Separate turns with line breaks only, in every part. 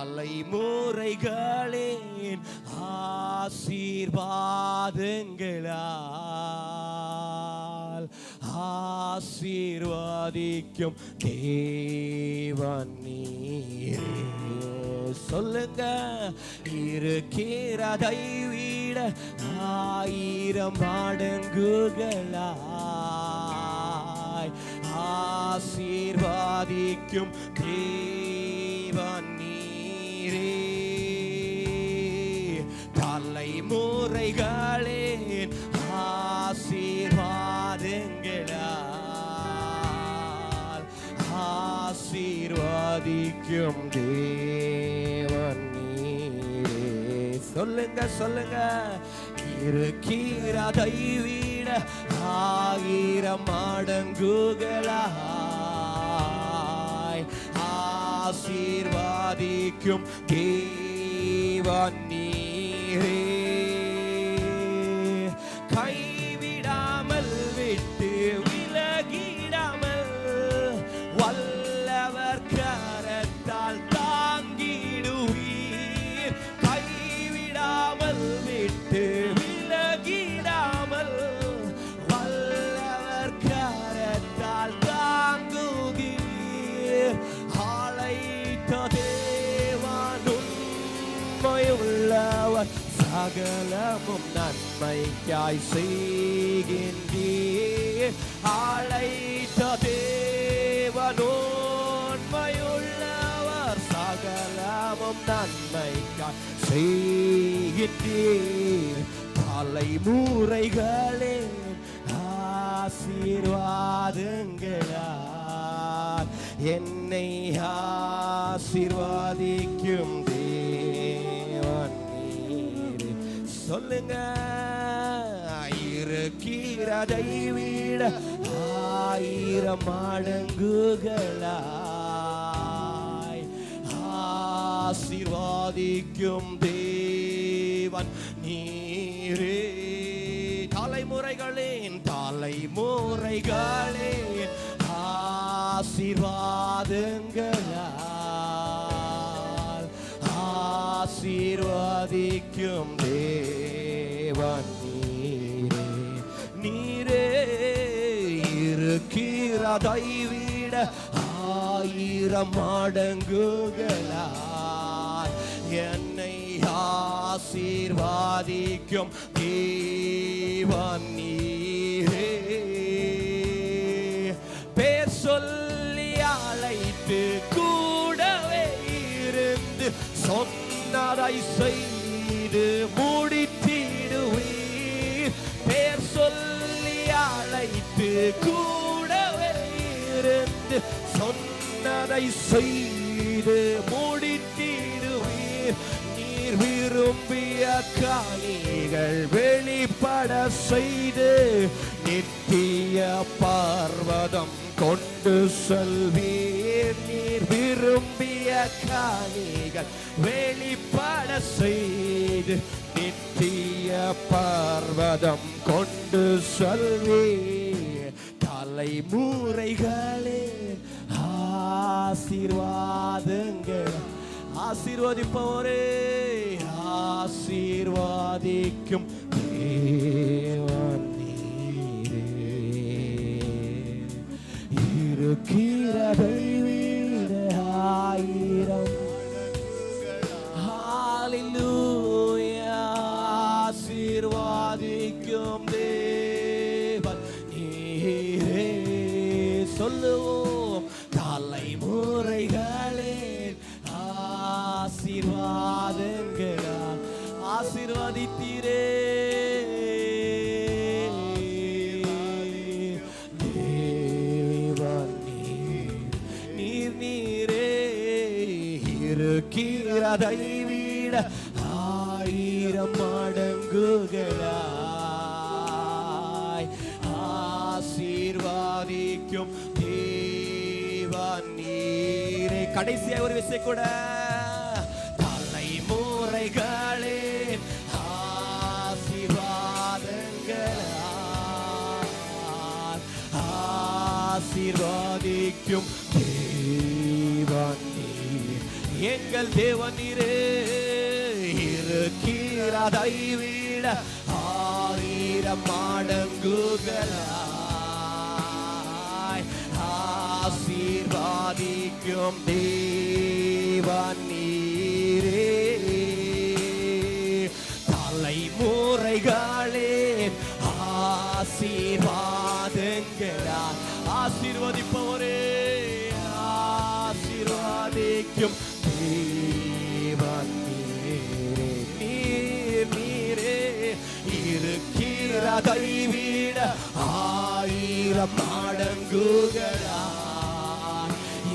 தலைமுறைகளின் ஆசீர்வாதங்களால் ஆசீர்வாதிக்கும் தேவன் நீரே. சொல்லுங்க இருக்கிறதை விட ஆயிரம் மடங்குகளாய் ஆசீர்வாதிக்கும் தேவன் ஆசீர்வாதங்களால் ஆசீர்வாதிக்கும் தேவன் நீரே. சொல்லுங்க சொல்லுங்க. இருக்கிறதை விட ஆயிரம் மடங்குகளாய் ஆசீர்வாதிக்கும் தேவன் நீரே. சகலமும் நன்மைக்காய் செய்கின்றீர். அழைத்த தேவனோன்மையுள்ளவர் சகலமும் நன்மைக்காய் செய்கின்றீர். தலைமுறைகளே ஆசீர்வாதங்களால் என்னை ஆசீர்வாதிக்கும் தே சொல்லுங்க. இருக்கிறதை விட ஆயிரம் மடங்குகளாய். ஆசீர்வாதிக்கும் தேவன் நீரே. தலைமுறைகளின் தலைமுறைகளே ஆசீர்வாதங்களால் ஆசீர்வாதிக்கும் அதை விட ஆயிரம் மடங்குகளால் என்னை ஆசீர்வாதிக்கும் தேவன் நீரே. பேர் சொல்லி அழைத்து கூடவே இருந்து சொன்னதை செய்து முடித்திடுவீர். பேர் சொல்லி அழைத்து கூட இருந்து சொன்னதை செய்து முடித்திடுவீர். நீர் விரும்பிய காணிகள் வெளிப்பட செய்து நித்திய பார்வதம் கொண்டு செல்வீர். நீர் விரும்பிய காணிகள் வெளிப்பட செய்து நித்திய பார்வதம் கொண்டு செல்வீர். தலைமுறைகளே ஆசீர்வாதங்கள். ஆசீர்வதிப்பவரே ஆசீர்வாதிக்கும் தேவன் நீரே. இருக்கிறதை சொல்லுவோம் தலைமுறைகளே ஆசீர்வாதங்களால் ஆசீர்வதித்தீரே. தேவன் நீர் இருக்கிறதை விட ஆயிரம் மடங்குகளாய் ஆசீர்வாதிக்கும் கடைசியாக ஒரு விஷயம் கூட. தலைமுறைகளே ஆசீர்வாதங்களால் ஆசீர்வாதிக்கும் தேவன் எங்கள் தேவனீரே இருக்கிறதை விட ஆயிரம் மாடங்குகளா ஆசீர்வாதிக்கும் தேவன் நீரே. தலைமுறைகளே ஆசீர்வாதங்களா. ஆசீர்வதிப்பவரே ஆசீர்வாதிக்கும் தேவன் நீரே. நீர் நீரே இருக்கிறதை விட ஆயிரம் மடங்குகளா.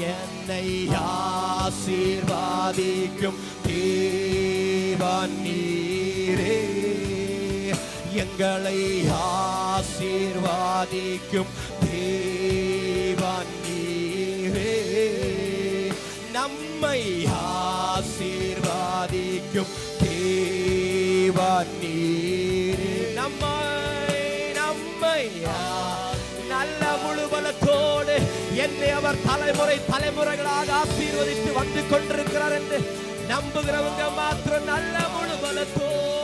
என்னை ஆசீர்வாதிக்கும் தேவன் நீரே. எங்களை ஆசீர்வாதிக்கும் தேவன் நீரே. நம்மை ஆசீர்வாதிக்கும் தேவன் நீரே. நம்மை நம்மை ஆ- நல்ல முழுபலத்தோடு என்னை அவர் தலைமுறை தலைமுறைகளாக ஆசீர்வதித்து வந்து கொண்டிருக்கிறார் என்று நம்புகிறவங்க மாத்திரம் நல்ல முழுபலத்தோடு